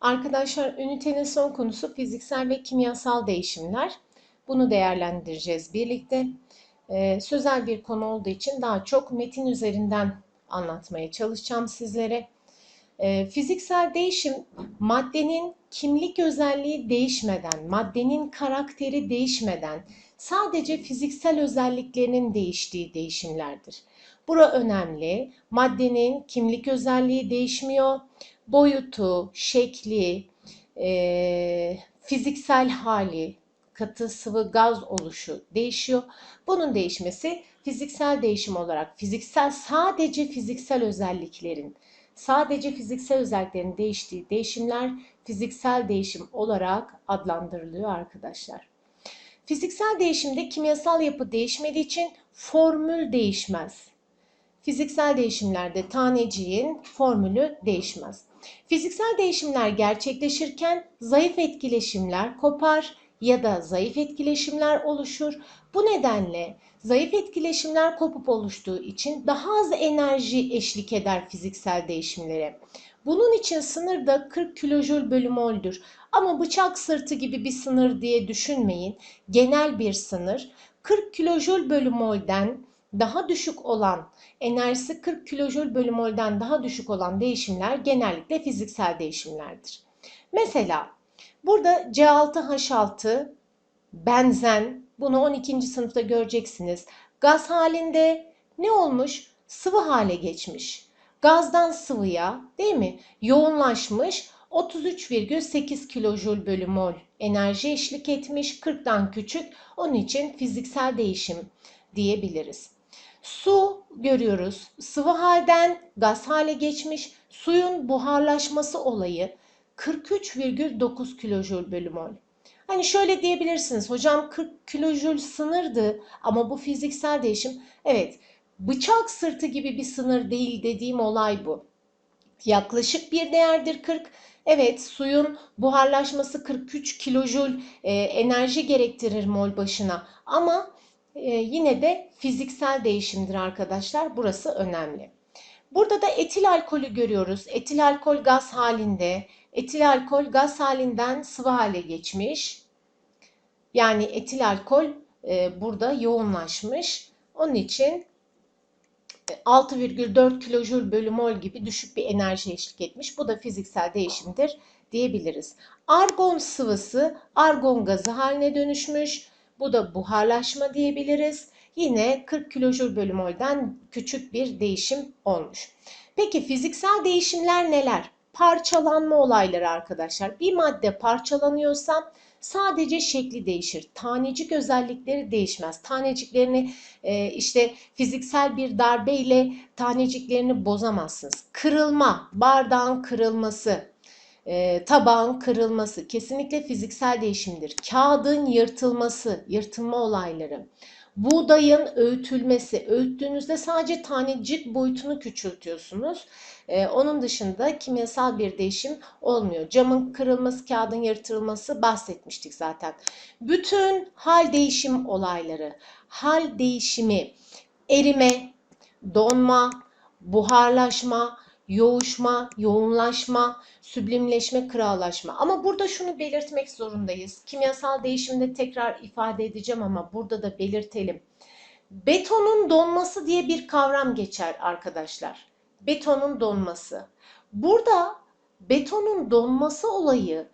Arkadaşlar ünitenin son konusu fiziksel ve kimyasal değişimler. Bunu değerlendireceğiz birlikte. Ee, sözel bir konu olduğu için daha çok metin üzerinden anlatmaya çalışacağım sizlere. Ee, fiziksel değişim maddenin kimlik özelliği değişmeden, maddenin karakteri değişmeden sadece fiziksel özelliklerinin değiştiği değişimlerdir. Bura önemli. Maddenin kimlik özelliği değişmiyor. Boyutu, şekli, e, fiziksel hali, katı, sıvı, gaz oluşu değişiyor. Bunun değişmesi fiziksel değişim olarak fiziksel sadece fiziksel özelliklerin sadece fiziksel özelliklerin değiştiği değişimler fiziksel değişim olarak adlandırılıyor arkadaşlar. Fiziksel değişimde kimyasal yapı değişmediği için formül değişmez. Fiziksel değişimlerde taneciğin formülü değişmez. Fiziksel değişimler gerçekleşirken zayıf etkileşimler kopar ya da zayıf etkileşimler oluşur. Bu nedenle zayıf etkileşimler kopup oluştuğu için daha az enerji eşlik eder fiziksel değişimlere. Bunun için sınır da 40 kilojül bölü mol'dür. Ama bıçak sırtı gibi bir sınır diye düşünmeyin. Genel bir sınır. 40 kilojül bölü mol'den daha düşük olan, enerjisi 40 kilojül bölü mol'den daha düşük olan değişimler genellikle fiziksel değişimlerdir. Mesela burada C6H6 benzen bunu 12. sınıfta göreceksiniz. Gaz halinde ne olmuş? Sıvı hale geçmiş. Gazdan sıvıya değil mi? Yoğunlaşmış 33,8 kilojül bölü mol enerji eşlik etmiş 40'dan küçük onun için fiziksel değişim diyebiliriz. Su görüyoruz. Sıvı halden gaz hale geçmiş. Suyun buharlaşması olayı 43,9 kilojül bölü mol. Hani şöyle diyebilirsiniz. Hocam 40 kilojül sınırdı ama bu fiziksel değişim. Evet bıçak sırtı gibi bir sınır değil dediğim olay bu. Yaklaşık bir değerdir 40. Evet suyun buharlaşması 43 kilojül e, enerji gerektirir mol başına ama e, yine de fiziksel değişimdir arkadaşlar. Burası önemli. Burada da etil alkolü görüyoruz. Etil alkol gaz halinde. Etil alkol gaz halinden sıvı hale geçmiş. Yani etil alkol e, burada yoğunlaşmış. Onun için 6,4 kilojül bölü mol gibi düşük bir enerji eşlik etmiş. Bu da fiziksel değişimdir diyebiliriz. Argon sıvısı argon gazı haline dönüşmüş. Bu da buharlaşma diyebiliriz. Yine 40 kilojül bölü mol'den küçük bir değişim olmuş. Peki fiziksel değişimler neler? Parçalanma olayları arkadaşlar. Bir madde parçalanıyorsa sadece şekli değişir. Tanecik özellikleri değişmez. Taneciklerini e, işte fiziksel bir darbeyle taneciklerini bozamazsınız. Kırılma, bardağın kırılması, e, tabağın kırılması kesinlikle fiziksel değişimdir. Kağıdın yırtılması, yırtılma olayları. Buğdayın öğütülmesi. Öğüttüğünüzde sadece tanecik boyutunu küçültüyorsunuz. Ee, onun dışında kimyasal bir değişim olmuyor. Camın kırılması, kağıdın yırtılması bahsetmiştik zaten. Bütün hal değişim olayları, hal değişimi, erime, donma, buharlaşma, yoğuşma, yoğunlaşma, süblimleşme, krallaşma. Ama burada şunu belirtmek zorundayız. Kimyasal değişimde tekrar ifade edeceğim ama burada da belirtelim. Betonun donması diye bir kavram geçer arkadaşlar. Betonun donması. Burada betonun donması olayı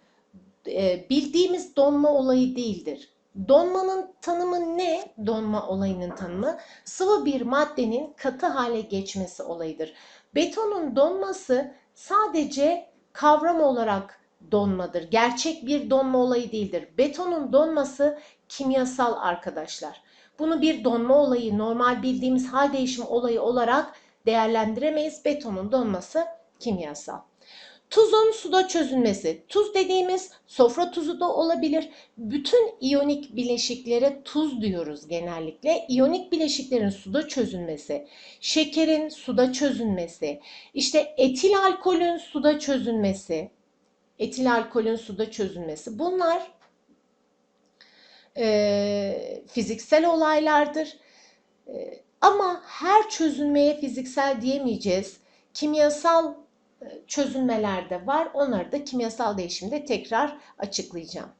e, bildiğimiz donma olayı değildir. Donmanın tanımı ne? Donma olayının tanımı sıvı bir maddenin katı hale geçmesi olayıdır. Betonun donması sadece kavram olarak donmadır. Gerçek bir donma olayı değildir. Betonun donması kimyasal arkadaşlar. Bunu bir donma olayı, normal bildiğimiz hal değişimi olayı olarak değerlendiremeyiz. Betonun donması kimyasal. Tuzun suda çözülmesi. Tuz dediğimiz sofra tuzu da olabilir. Bütün iyonik bileşiklere tuz diyoruz genellikle. İyonik bileşiklerin suda çözülmesi, şekerin suda çözülmesi, işte etil alkolün suda çözülmesi, etil alkolün suda çözülmesi. Bunlar e, fiziksel olaylardır. E, ama her çözülmeye fiziksel diyemeyeceğiz. Kimyasal çözünmeler de var. Onları da kimyasal değişimde tekrar açıklayacağım.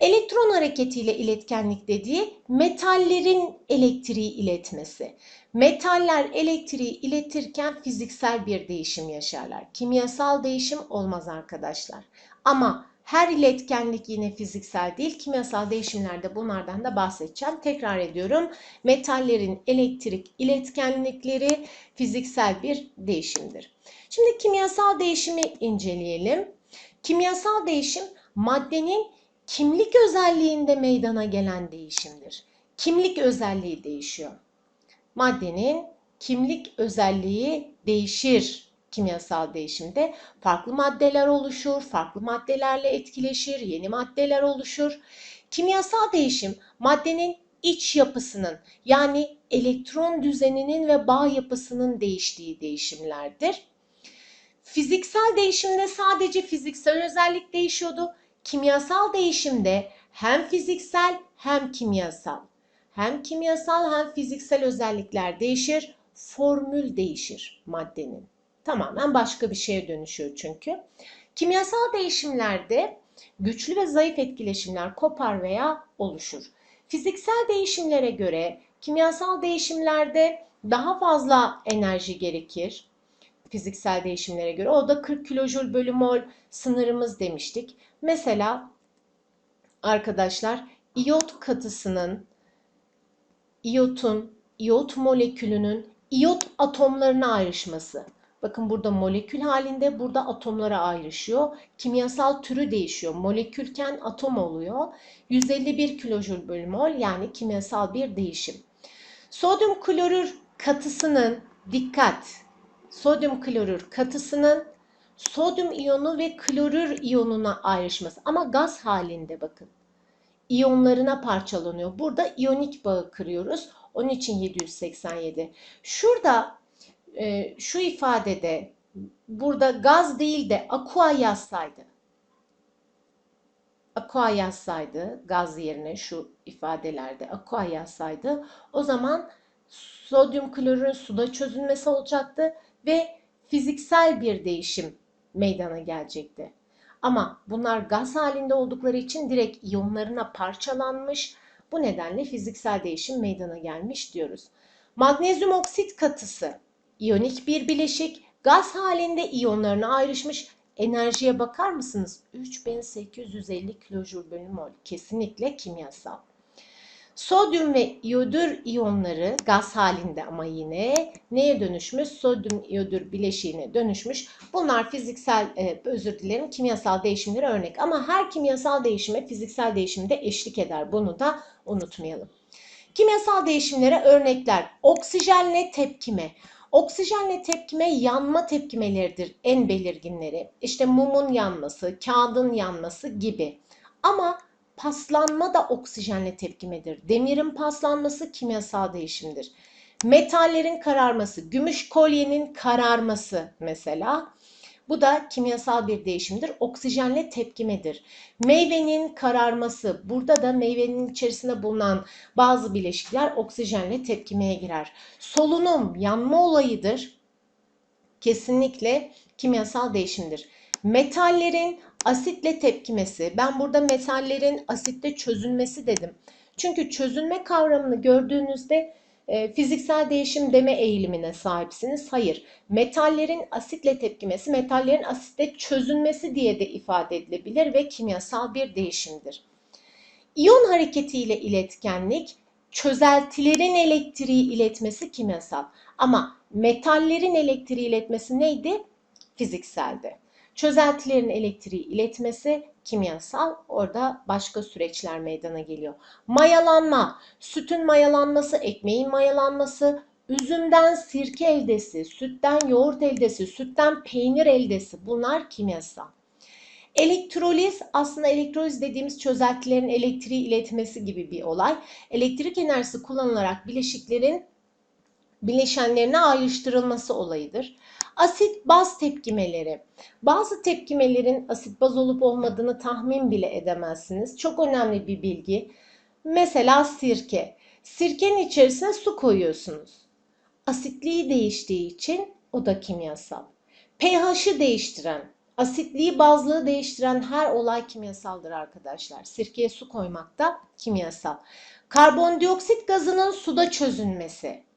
Elektron hareketiyle iletkenlik dediği metallerin elektriği iletmesi. Metaller elektriği iletirken fiziksel bir değişim yaşarlar. Kimyasal değişim olmaz arkadaşlar. Ama her iletkenlik yine fiziksel değil. Kimyasal değişimlerde bunlardan da bahsedeceğim. Tekrar ediyorum. Metallerin elektrik iletkenlikleri fiziksel bir değişimdir. Şimdi kimyasal değişimi inceleyelim. Kimyasal değişim maddenin kimlik özelliğinde meydana gelen değişimdir. Kimlik özelliği değişiyor. Maddenin kimlik özelliği değişir kimyasal değişimde. Farklı maddeler oluşur, farklı maddelerle etkileşir, yeni maddeler oluşur. Kimyasal değişim maddenin iç yapısının yani elektron düzeninin ve bağ yapısının değiştiği değişimlerdir. Fiziksel değişimde sadece fiziksel özellik değişiyordu. Kimyasal değişimde hem fiziksel hem kimyasal. Hem kimyasal hem fiziksel özellikler değişir. Formül değişir maddenin. Tamamen başka bir şeye dönüşüyor çünkü. Kimyasal değişimlerde güçlü ve zayıf etkileşimler kopar veya oluşur. Fiziksel değişimlere göre kimyasal değişimlerde daha fazla enerji gerekir fiziksel değişimlere göre. O da 40 kilojül bölü mol sınırımız demiştik. Mesela arkadaşlar iyot katısının, iyotun, iyot molekülünün iyot atomlarına ayrışması. Bakın burada molekül halinde, burada atomlara ayrışıyor. Kimyasal türü değişiyor. Molekülken atom oluyor. 151 kilojül bölü mol yani kimyasal bir değişim. Sodyum klorür katısının dikkat sodyum klorür katısının sodyum iyonu ve klorür iyonuna ayrışması ama gaz halinde bakın. İyonlarına parçalanıyor. Burada iyonik bağı kırıyoruz. Onun için 787. Şurada e, şu ifadede burada gaz değil de aqua yazsaydı. Aqua yazsaydı gaz yerine şu ifadelerde aqua yazsaydı o zaman sodyum klorürün suda çözülmesi olacaktı ve fiziksel bir değişim meydana gelecekti. Ama bunlar gaz halinde oldukları için direkt iyonlarına parçalanmış. Bu nedenle fiziksel değişim meydana gelmiş diyoruz. Magnezyum oksit katısı iyonik bir bileşik gaz halinde iyonlarına ayrışmış. Enerjiye bakar mısınız? 3850 kilojül bölü mol. Kesinlikle kimyasal. Sodyum ve iyodür iyonları gaz halinde ama yine neye dönüşmüş? Sodyum iyodür bileşiğine dönüşmüş. Bunlar fiziksel, e, özür dilerim, kimyasal değişimlere örnek. Ama her kimyasal değişime fiziksel değişim de eşlik eder. Bunu da unutmayalım. Kimyasal değişimlere örnekler. Oksijenle tepkime. Oksijenle tepkime yanma tepkimeleridir en belirginleri. İşte mumun yanması, kağıdın yanması gibi. Ama paslanma da oksijenle tepkimedir. Demirin paslanması kimyasal değişimdir. Metallerin kararması, gümüş kolyenin kararması mesela. Bu da kimyasal bir değişimdir. Oksijenle tepkimedir. Meyvenin kararması, burada da meyvenin içerisinde bulunan bazı bileşikler oksijenle tepkimeye girer. Solunum yanma olayıdır. Kesinlikle kimyasal değişimdir. Metallerin asitle tepkimesi. Ben burada metallerin asitte çözülmesi dedim. Çünkü çözülme kavramını gördüğünüzde e, fiziksel değişim deme eğilimine sahipsiniz. Hayır. Metallerin asitle tepkimesi, metallerin asitte çözülmesi diye de ifade edilebilir ve kimyasal bir değişimdir. İyon hareketiyle iletkenlik, çözeltilerin elektriği iletmesi kimyasal. Ama metallerin elektriği iletmesi neydi? Fizikseldi. Çözeltilerin elektriği iletmesi kimyasal. Orada başka süreçler meydana geliyor. Mayalanma, sütün mayalanması, ekmeğin mayalanması, üzümden sirke eldesi, sütten yoğurt eldesi, sütten peynir eldesi bunlar kimyasal. Elektroliz aslında elektroliz dediğimiz çözeltilerin elektriği iletmesi gibi bir olay. Elektrik enerjisi kullanılarak bileşiklerin bileşenlerine ayrıştırılması olayıdır. Asit baz tepkimeleri. Bazı tepkimelerin asit baz olup olmadığını tahmin bile edemezsiniz. Çok önemli bir bilgi. Mesela sirke. Sirkenin içerisine su koyuyorsunuz. Asitliği değiştiği için o da kimyasal. pH'ı değiştiren, asitliği bazlığı değiştiren her olay kimyasaldır arkadaşlar. Sirkeye su koymak da kimyasal. Karbondioksit gazının suda çözünmesi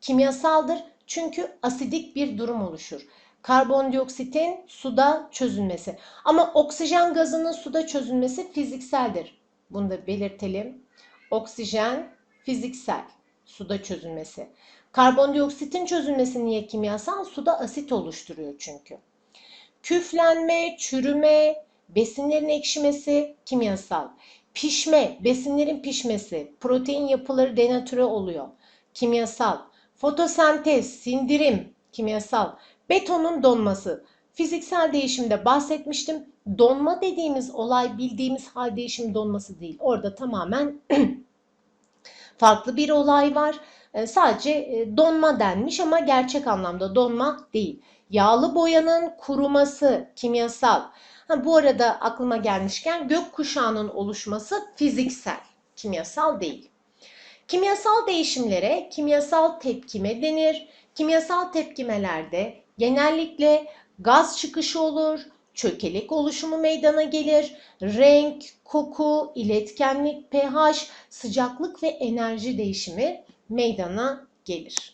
kimyasaldır. Çünkü asidik bir durum oluşur. Karbondioksitin suda çözünmesi. Ama oksijen gazının suda çözünmesi fizikseldir. Bunu da belirtelim. Oksijen fiziksel suda çözünmesi. Karbondioksitin çözülmesi niye kimyasal? Suda asit oluşturuyor çünkü. Küflenme, çürüme, besinlerin ekşimesi kimyasal. Pişme, besinlerin pişmesi, protein yapıları denatüre oluyor. Kimyasal. Fotosentez, sindirim, kimyasal. Betonun donması. Fiziksel değişimde bahsetmiştim. Donma dediğimiz olay bildiğimiz hal değişim donması değil. Orada tamamen farklı bir olay var. E, Sadece e, donma denmiş ama gerçek anlamda donma değil. Yağlı boyanın kuruması kimyasal. Ha, bu arada aklıma gelmişken gökkuşağının oluşması fiziksel, kimyasal değil. Kimyasal değişimlere kimyasal tepkime denir. Kimyasal tepkimelerde genellikle gaz çıkışı olur, çökelek oluşumu meydana gelir. Renk, koku, iletkenlik, pH, sıcaklık ve enerji değişimi meydana gelir.